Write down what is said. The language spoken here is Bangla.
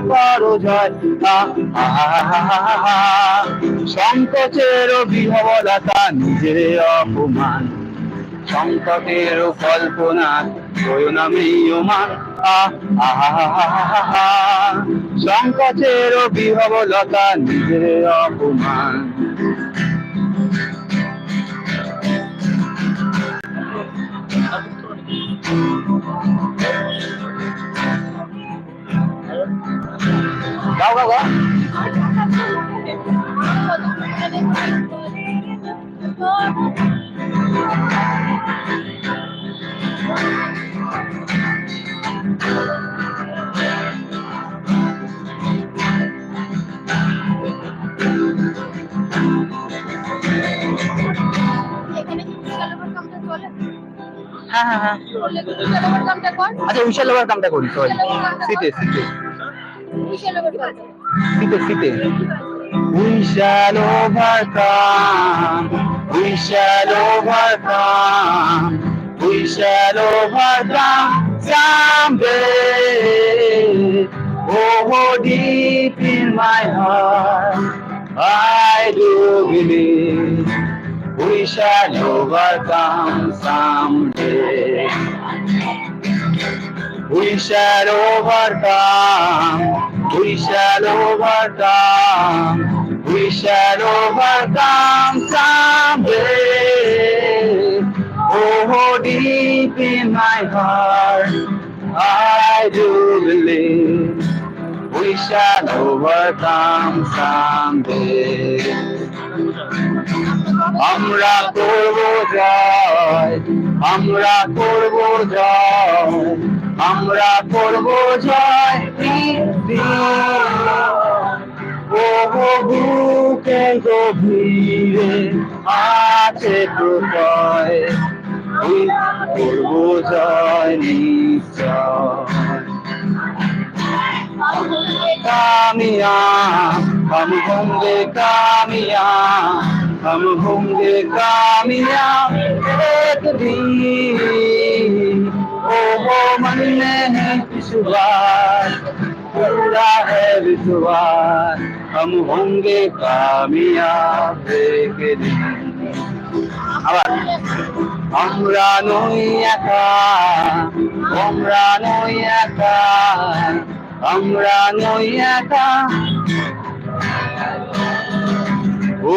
করো জয় সংকোচের বিহবলতা নিজের অপমান। সংকটের কল্পনা করুণামীয়মান সংকটের বিহবলতা নিজের অপমান। কামটা চলে হ্যাঁ হ্যাঁ হ্যাঁ। আচ্ছা উইশাল ওভার কামটা করি। সরি। শীতে শীতে শীতে শীতে. We shall overcome. We shall overcome someday. Oh, deep in my heart, I do believe we shall overcome someday. We shall overcome. We shall overcome. We shall overcome someday. Oh, deep in my heart, I do believe we shall overcome someday. আমরা করব জয় আমরা করব জয় আমরা করব জয় বুকে গভীরে আছে প্রকয় করব জয় কামিয়া, হম হোঙ্গে কামিয়া, হম হোঙ্গে কামিয়া এক है विश्वास पूरा है विश्वास हम होंगे कामयाब एक दिन আবার আমরা নই একা আমরা নই একা আমরা নই একা ও